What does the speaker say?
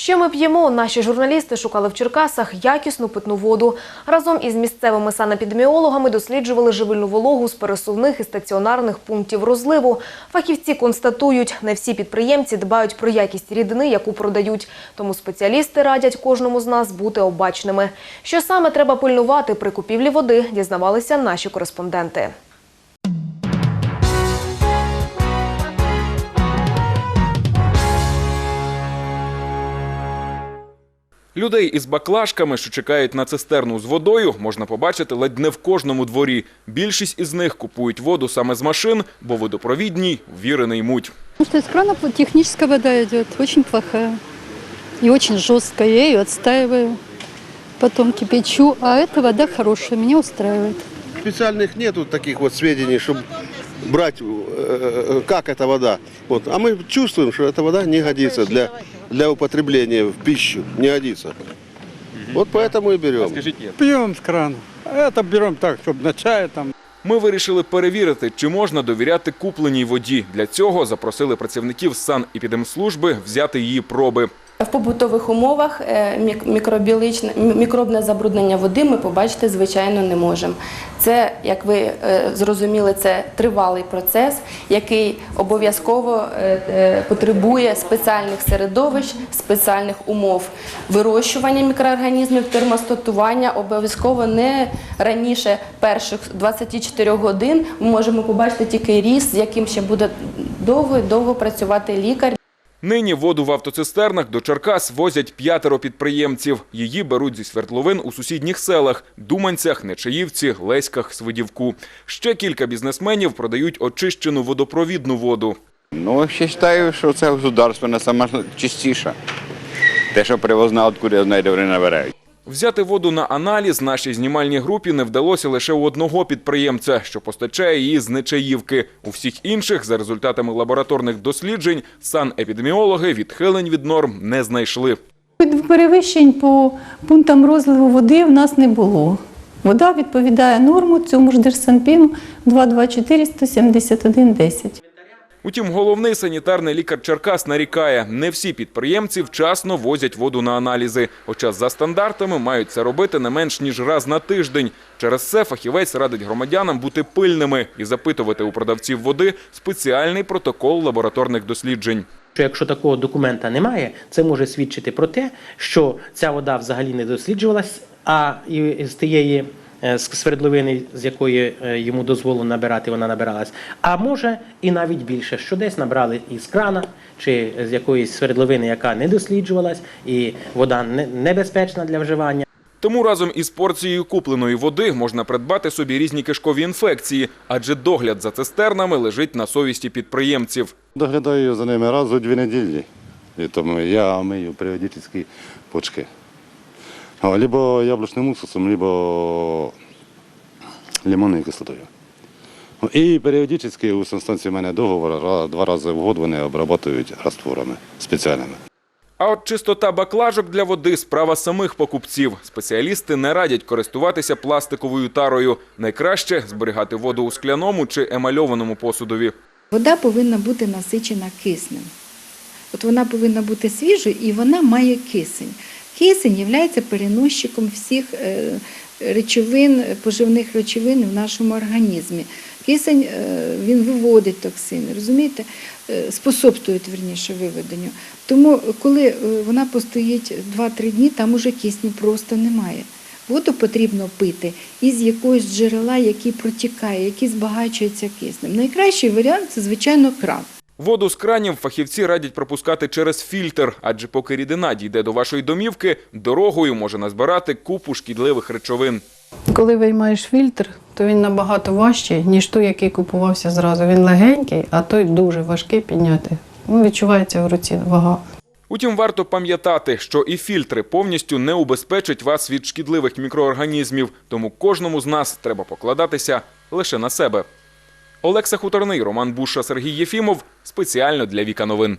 Що ми п'ємо? Наші журналісти шукали в Черкасах якісну питну воду. Разом із місцевими санепідеміологами досліджували живильну вологу з пересувних і стаціонарних пунктів розливу. Фахівці констатують, не всі підприємці дбають про якість рідини, яку продають. Тому спеціалісти радять кожному з нас бути обачними. Що саме треба пильнувати при купівлі води, дізнавалися наші кореспонденти. Людей із баклажками, що чекають на цистерну з водою, можна побачити ледь не в кожному дворі. Більшість із них купують воду саме з машин, бо водопровідній вірений муть. Потому что из крана техническая вода идет, очень плохая. И очень жесткая, я ее отстаиваю. Потом кипячу, а эта вода хорошая, меня устраивает. Специальных нету таких вот сведений, чтобы брать, э, как эта вода. Вот. А мы чувствуем, что эта вода не годится для, для употребления в пищу, не годится. Вот поэтому и берем. Скажіть, ні. Пьем с крана. А это берем так, чтобы на чай там. Ми вирішили перевірити, чи можна довіряти купленій воді. Для цього запросили працівників санепідемслужби взяти її проби. В побутових умовах е, мікробне забруднення води ми побачити, звичайно, не можемо. Це, як ви е, зрозуміли, це тривалий процес, який обов'язково е, потребує спеціальних середовищ, спеціальних умов вирощування мікроорганізмів, термостатування. Обов'язково не раніше перших 24 годин ми можемо побачити тільки ріст, з яким ще буде довго довго працювати лікар. Нині воду в автоцистернах до Черкас возять п'ятеро підприємців. Її беруть зі свердловин у сусідніх селах – Думанцях, Нечаївці, Леськах, Свидівку. Ще кілька бізнесменів продають очищену водопровідну воду. Ну, ще вважаю, що це государство сама чистіша. Те, що привозна, откуди знайде, вони набирають. Взяти воду на аналіз нашій знімальній групі не вдалося лише у одного підприємця, що постачає її з Нечаївки. У всіх інших, за результатами лабораторних досліджень, санепідеміологи відхилень від норм не знайшли. Перевищень по пунктам розливу води в нас не було. Вода відповідає норму цьому ж Держсанпіну 224 171 10. Утім, головний санітарний лікар Черкас нарікає, не всі підприємці вчасно возять воду на аналізи. Хоча за стандартами мають це робити не менш ніж раз на тиждень. Через це фахівець радить громадянам бути пильними і запитувати у продавців води спеціальний протокол лабораторних досліджень. Що якщо такого документа немає, це може свідчити про те, що ця вода взагалі не досліджувалась, а з тієї з свердловини, з якої е, йому дозволено набирати, вона набиралась. А може і навіть більше, що десь набрали із крана чи з якоїсь свердловини, яка не досліджувалась, і вода небезпечна для вживання. Тому разом із порцією купленої води можна придбати собі різні кишкові інфекції, адже догляд за цистернами лежить на совісті підприємців. Доглядаю за ними раз у дві неділі. І тому я мию періодично почки. А, Либо яблучним уксусом, либо лимонною кислотою. Ну, І періодично у санстанції в мене договор, два рази в год вони обрабатують растворами спеціальними. А от чистота баклажок для води – справа самих покупців. Спеціалісти не радять користуватися пластиковою тарою. Найкраще зберігати воду у скляному чи емальованому посудові. Вода повинна бути насичена киснем. От вона повинна бути свіжою і вона має кисень. Кисень є переносчиком всіх е, речовин, поживних речовин в нашому організмі. Кисень е, він виводить токсини, розумієте, Е, способствує верніше виведенню. Тому, коли вона постоїть 2-3 дні, там уже кисню просто немає. Воду потрібно пити із якогось джерела, який протікає, який збагачується киснем. Найкращий варіант це, звичайно, кран. Воду з кранів фахівці радять пропускати через фільтр, адже поки рідина дійде до вашої домівки, дорогою може назбирати купу шкідливих речовин. Коли виймаєш фільтр, то він набагато важчий, ніж той, який купувався зразу. Він легенький, а той дуже важкий підняти. Ну, відчувається в руці вага. Утім, варто пам'ятати, що і фільтри повністю не убезпечать вас від шкідливих мікроорганізмів, тому кожному з нас треба покладатися лише на себе. Олекса Хуторний, Роман Буша, Сергій Єфімов. Спеціально для Віка Новин.